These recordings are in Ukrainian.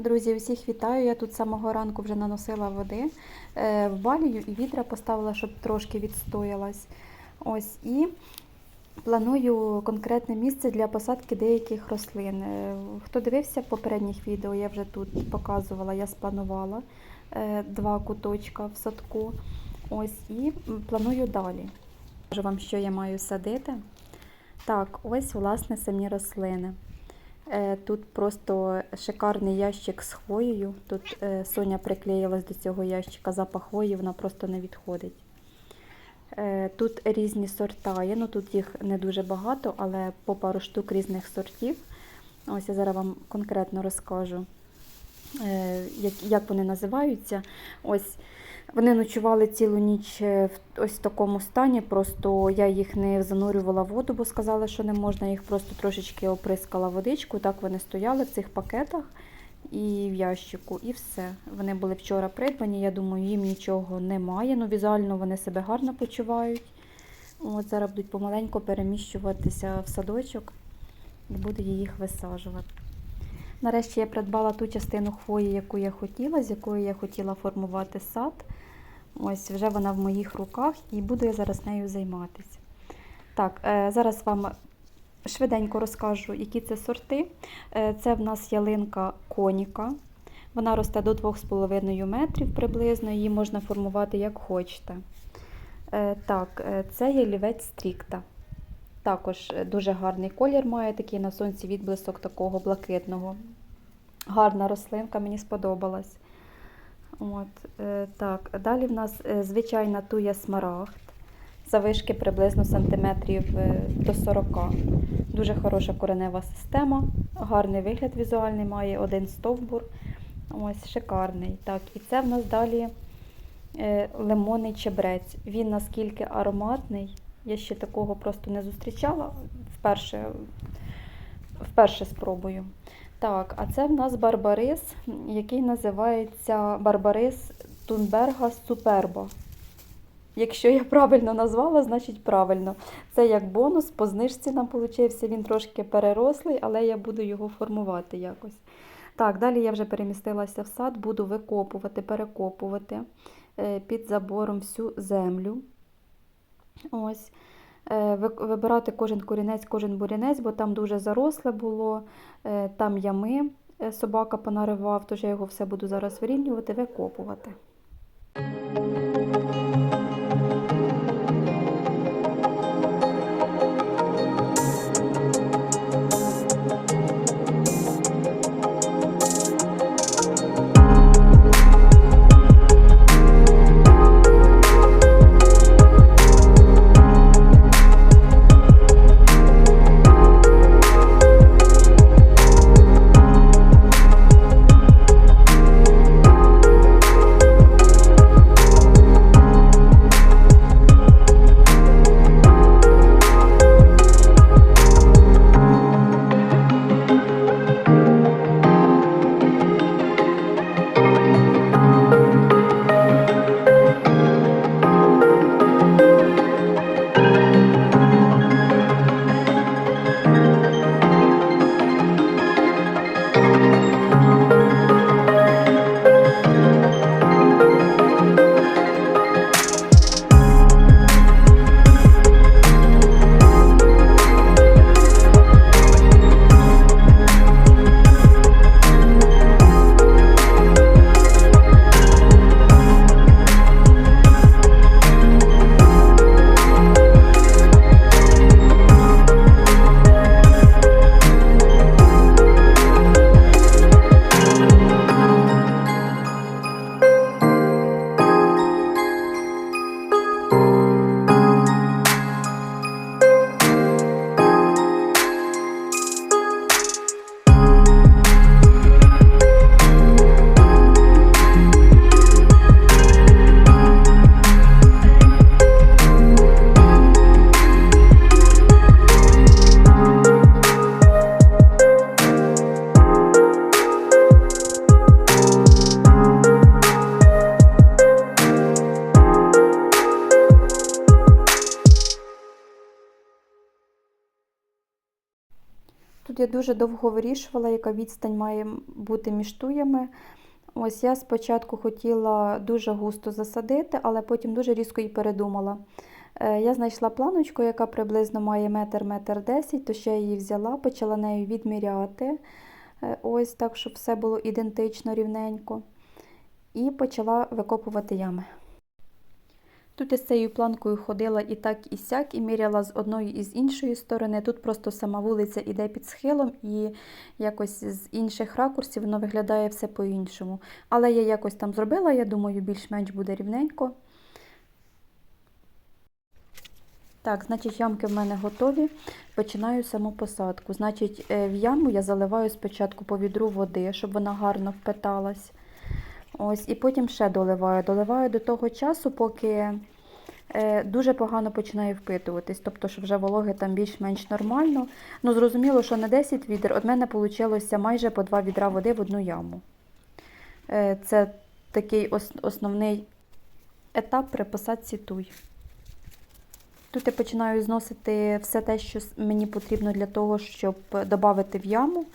Друзі, усіх вітаю. Я тут з самого ранку вже наносила води е, в балію і вітра поставила, щоб трошки відстоялась. Ось і планую конкретне місце для посадки деяких рослин. Е, Хто дивився попередніх відео, я вже тут показувала, я спланувала е, два куточка в садку. Ось і планую далі. Кажу вам, що я маю садити. Так, ось, власне, самі рослини. Е, Тут просто шикарний ящик з хвоєю. Тут е, Соня приклеїлась до цього ящика, запах хвої, вона просто не відходить. Е, Тут різні сорта є, ну тут їх не дуже багато, але по пару штук різних сортів. Ось я зараз вам конкретно розкажу, як вони називаються. Ось вони ночували цілу ніч е, в ось такому стані. Просто я їх не занурювала в воду, бо сказали, що не можна. Їх просто трошечки оприскала водичку. Так вони стояли в цих пакетах і в ящику, і все. Вони були вчора придбані. Я думаю, їм нічого немає. Ну, візуально вони себе гарно почувають. От зараз будуть помаленьку переміщуватися в садочок і буду їх висаджувати. Нарешті я придбала ту частину хвої, яку я хотіла, з якою я хотіла формувати сад. Ось вже вона в моїх руках і буду я зараз нею займатися. Так, е, зараз вам швиденько розкажу, які це сорти. Е, Це в нас ялинка коніка. Вона росте до 2,5 метрів приблизно, її можна формувати як хочете. Е, Так, це ялівець стрікта. Також е, дуже гарний колір має такий на сонці відблисок такого блакитного. Гарна рослинка, мені сподобалась. От, е, так. Далі в нас е, звичайна туя смарагд. Завишки приблизно сантиметрів до 40. Дуже хороша коренева система, гарний вигляд візуальний має, один стовбур. Ось, шикарний. Так, і це в нас далі лимонний чебрець. Він наскільки ароматний. Я ще такого просто не зустрічала. Вперше, вперше спробую. Так, а це в нас барбарис, який називається Барбарис Тунберга Суперба. Якщо я правильно назвала, значить правильно. Це як бонус, по знижці нам получився. Він трошки перерослий, але я буду його формувати якось. Так, далі я вже перемістилася в сад, буду викопувати, перекопувати е, під забором всю землю. Ось. Е, Вибирати кожен корінець, кожен бурінець, бо там дуже заросле було, е, там ями е, собака понаривав, тож я його все буду зараз вирівнювати, викопувати. Тут я дуже довго вирішувала, яка відстань має бути між туями. Ось я спочатку хотіла дуже густо засадити, але потім дуже різко її передумала. Е, Я знайшла планочку, яка приблизно має метр, метр десять, то ще її взяла, почала нею відміряти. Е, Ось так, щоб все було ідентично, рівненько. І почала викопувати ями. Тут я з цією планкою ходила і так, і сяк, і міряла з одної і з іншої сторони. Тут просто сама вулиця іде під схилом, і якось з інших ракурсів воно виглядає все по-іншому. Але я якось там зробила, я думаю, більш-менш буде рівненько. Так, значить, ямки в мене готові. Починаю саму посадку. Значить, е, в яму я заливаю спочатку по відру води, щоб вона гарно впиталась. Ось, і потім ще доливаю. Доливаю до того часу, поки е, дуже погано починає впитуватись. Тобто, що вже вологи там більш-менш нормально. Ну, зрозуміло, що на 10 відер від мене вийшло майже по 2 відра води в одну яму. Е, це такий ос- основний етап при посадці туй. Тут я починаю зносити все те, що мені потрібно для того, щоб додати в яму.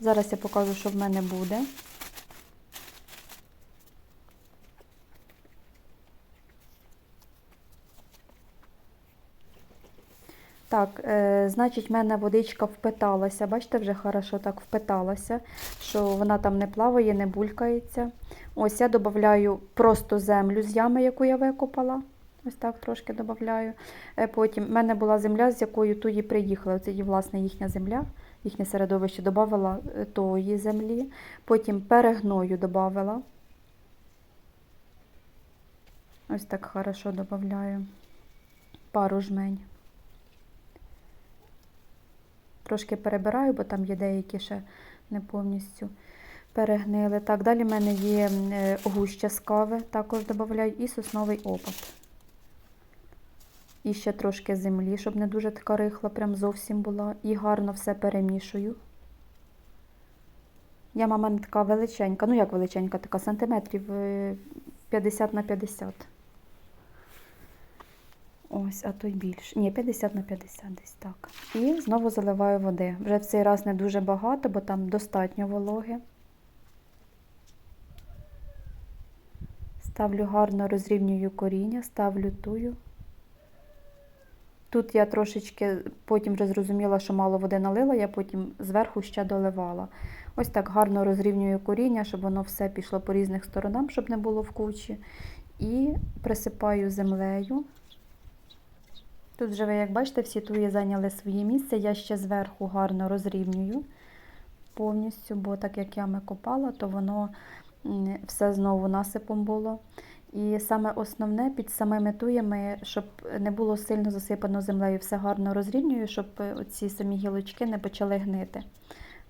Зараз я покажу, що в мене буде. Так, е, значить, в мене водичка впиталася. Бачите, вже хорошо так впиталася, що вона там не плаває, не булькається. Ось я додаю просто землю з ями, яку я викопала. Ось так трошки додаю. Е, Потім в мене була земля, з якою туї приїхали. Це власне, їхня земля, їхнє середовище додавала е, тої землі. Потім перегною додавала. Ось так хорошо додаю. Пару жмень. Трошки перебираю, бо там є деякі ще не повністю перегнили. Так, далі в мене є е, гуща з кави, також додаю, і сосновий опад. І ще трошки землі, щоб не дуже така рихла, прям зовсім була. І гарно все перемішую. Яма в мене така величенька, ну як величенька, така сантиметрів е, 50 на 50. Ось, а то й більше. Ні, 50 на 50 десь так. І знову заливаю води. Вже в цей раз не дуже багато, бо там достатньо вологи. Ставлю гарно, розрівнюю коріння, ставлю тую. Тут я трошечки потім вже зрозуміла, що мало води налила, я потім зверху ще доливала. Ось так гарно розрівнюю коріння, щоб воно все пішло по різних сторонам, щоб не було в кучі. І присипаю землею. Тут вже ви, як бачите, всі туї зайняли своє місце. Я ще зверху гарно розрівнюю повністю, бо так як ями копала, то воно все знову насипом було. І саме основне під самими туями, щоб не було сильно засипано землею, все гарно розрівнюю, щоб ці самі гілочки не почали гнити.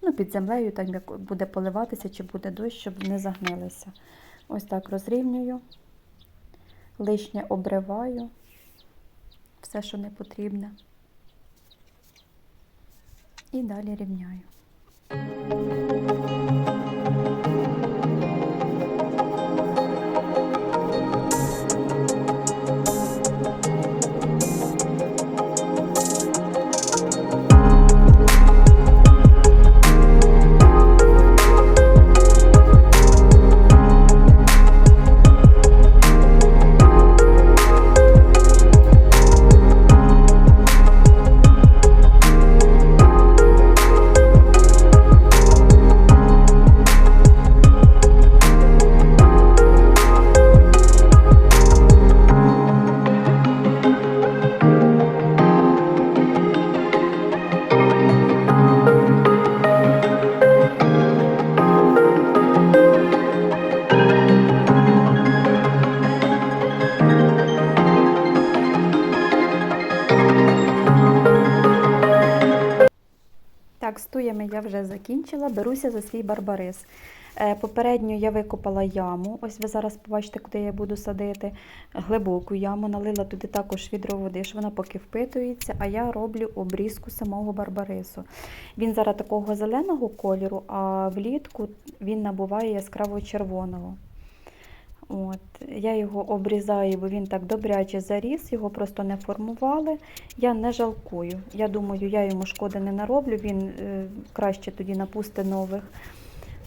Ну, під землею, так як буде поливатися чи буде дощ, щоб не загнилися. Ось так розрівнюю, лишнє обриваю все, що не потрібне. І далі рівняю. Так, я вже закінчила, беруся за свій барбарис. Попередню Попередньо я викопала яму. Ось ви зараз побачите, куди я буду садити. Глибоку яму, налила туди також відро води, що вона поки впитується, а я роблю обрізку самого барбарису. Він зараз такого зеленого кольору, а влітку він набуває яскраво червоного. От. Я його обрізаю, бо він так добряче заріс, його просто не формували. Я не жалкую. Я думаю, я йому шкоди не нароблю, він е, краще тоді напусти нових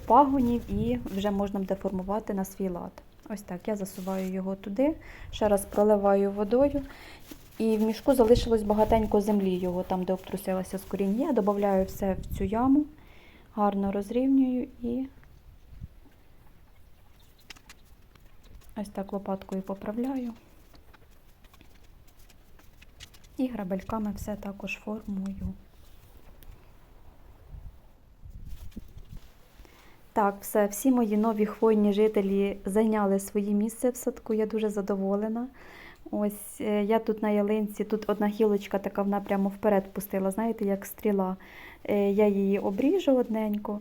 пагонів і вже можна буде формувати на свій лад. Ось так, я засуваю його туди, ще раз проливаю водою. І в мішку залишилось багатенько землі його, там, де обтрусилося з коріння. Я додаю все в цю яму, гарно розрівнюю і ось так лопаткою поправляю. І грабельками все також формую. Так, все, всі мої нові хвойні жителі зайняли своє місце в садку. Я дуже задоволена. Ось е, я тут на ялинці, тут одна гілочка така вона прямо вперед пустила, знаєте, як стріла. Е, Я її обріжу одненько,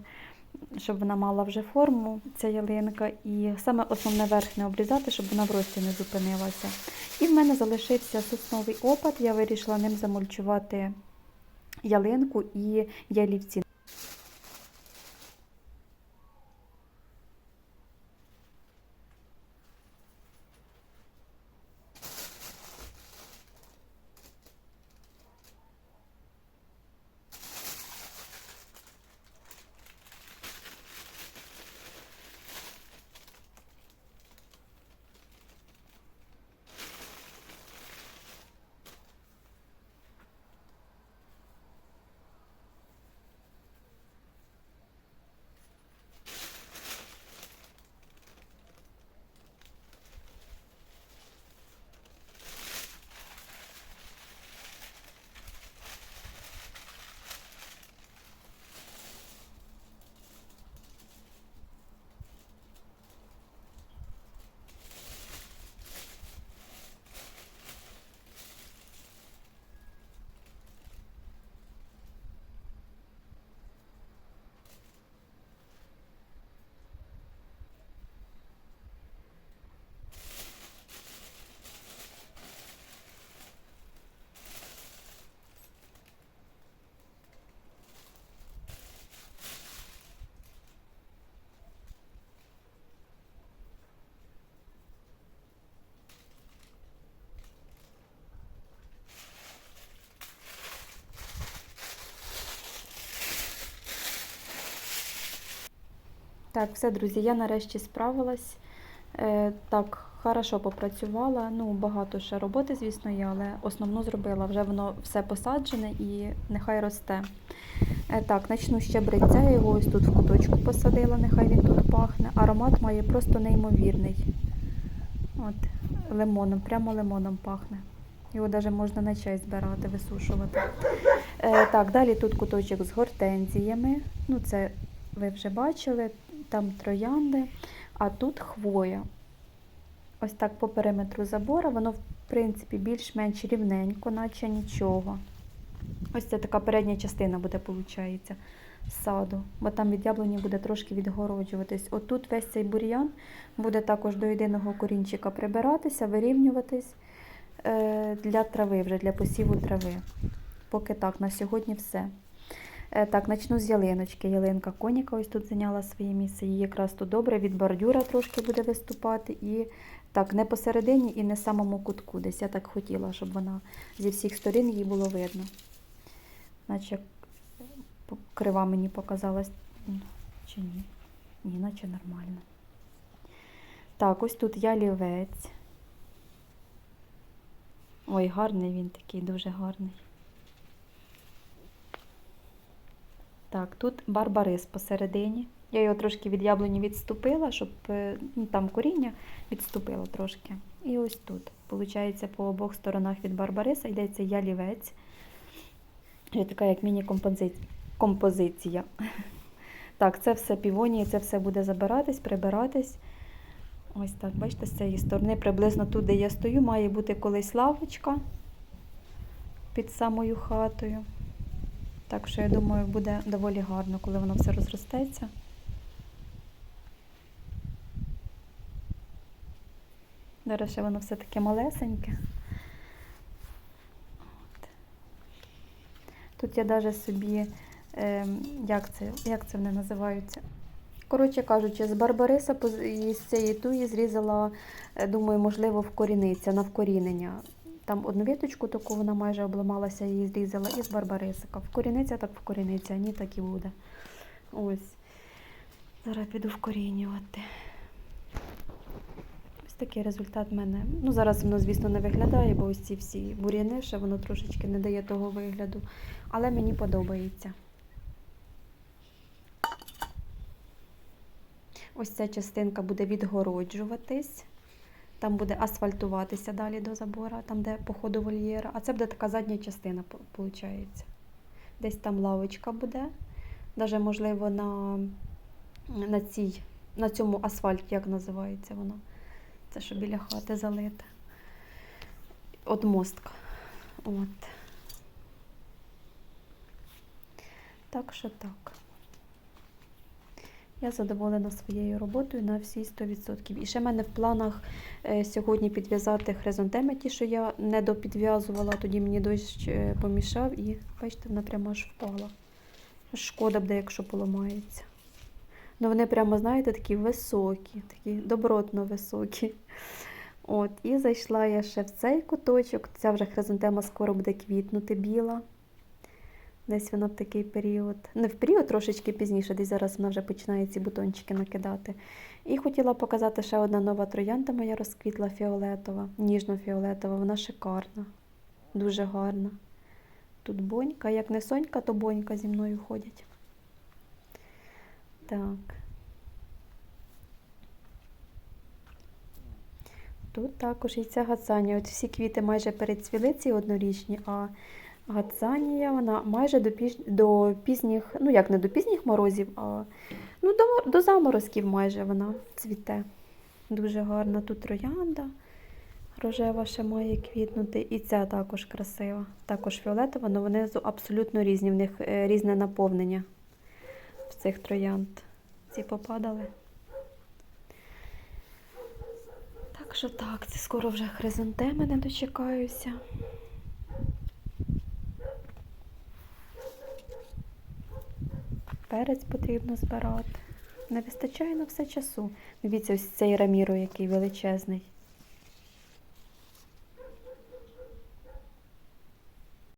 щоб вона мала вже форму, ця ялинка. І саме основне верхне обрізати, щоб вона в рості не зупинилася. І в мене залишився сосновий опад. Я вирішила ним замульчувати ялинку і ялівці. Так, все, друзі, я нарешті справилась. Е, так, хорошо попрацювала. Ну, багато ще роботи, звісно, є, але основну зробила. Вже воно все посаджене і нехай росте. Е, так, почну ще бриться. Я його ось тут в куточку посадила, нехай він тут пахне. Аромат має просто неймовірний. От, лимоном, прямо лимоном пахне. Його навіть можна на чай збирати, висушувати. Е, так, далі тут куточок з гортензіями. Ну, це ви вже бачили, там троянди, а тут хвоя. Ось так по периметру забору, воно, в принципі, більш-менш рівненько, наче нічого. Ось це така передня частина буде, виходить, саду, бо там від яблуні буде трошки відгороджуватись. Отут весь цей бур'ян буде також до єдиного корінчика прибиратися, вирівнюватись е, для трави, вже для посіву трави. Поки так, на сьогодні все. Е, Так, почну з ялиночки. Ялинка коніка ось тут зайняла своє місце. Її якраз тут добре, від бордюра трошки буде виступати. І так, не посередині і не самому кутку. Десь я так хотіла, щоб вона зі всіх сторін її було видно. Наче крива мені показалась. Чи ні? Ні, наче нормально. Так, ось тут ялівець. Ой, гарний він такий, дуже гарний. Так, тут барбарис посередині. Я його трошки від яблуні відступила, щоб е, ну, там коріння відступило трошки. І ось тут. Получається, по обох сторонах від барбариса йдеться ялівець. Вже така як міні-композиція. Так, це все півонії, це все буде забиратись, прибиратись. Ось так, бачите, з цієї сторони, приблизно тут, де я стою, має бути колись лавочка під самою хатою. Так що я думаю, буде доволі гарно, коли воно все розростеться. Зараз ще воно все таке малесеньке. От. Тут я навіть собі, ем, як це, як це вони називаються? Коротше кажучи, з барбариса і цієї туї зрізала, е, думаю, можливо, вкоріниться на вкорінення. Там одну віточку таку вона майже обламалася, її зрізала, і з барбарисика. Вкоріниться, так вкоріниться, а ні, так і буде. Ось. Зараз піду вкорінювати. Ось такий результат в мене. Ну, зараз воно, звісно, не виглядає, бо ось ці всі бур'яни, ще воно трошечки не дає того вигляду. Але мені подобається. Ось ця частинка буде відгороджуватись. Там буде асфальтуватися далі до забора, там, де по ходу вольєра. А це буде така задня частина, виходить. Десь там лавочка буде. Даже, можливо, на, на, цій, на цьому асфальті, як називається воно. Це що біля хати залите. От мостка. От. Так що так. Я задоволена своєю роботою на всі 100%. І ще в мене в планах е, сьогодні підв'язати хризантеми, ті, що я не допідв'язувала, тоді мені дощ е, помішав і, бачите, вона прямо аж впала. Шкода буде, якщо поламається. Ну вони прямо, знаєте, такі високі, такі добротно високі. От, і зайшла я ще в цей куточок. Ця вже хризантема скоро буде квітнути біла. Десь вона в такий період. Не в період, трошечки пізніше, десь зараз вона вже починає ці бутончики накидати. І хотіла показати ще одна нова троянда моя розквітла фіолетова, ніжно-фіолетова. Вона шикарна, дуже гарна. Тут бонька, як не сонька, то бонька зі мною ходять. Так. Тут також і ця гацанія. От всі квіти майже перецвіли ці однорічні, а гацанія вона майже до, піж... до пізніх, ну як не до пізніх морозів, а ну, до, до заморозків майже вона цвіте. Дуже гарна тут троянда. Рожева ще має квітнути. І ця також красива. Також фіолетова, але вони абсолютно різні. В них е, різне наповнення в цих троянд. Ці попадали. Так що так, це скоро вже хризантеми не дочекаюся. Перець потрібно збирати. Не вистачає на все часу. Дивіться, ось цей раміро, який величезний.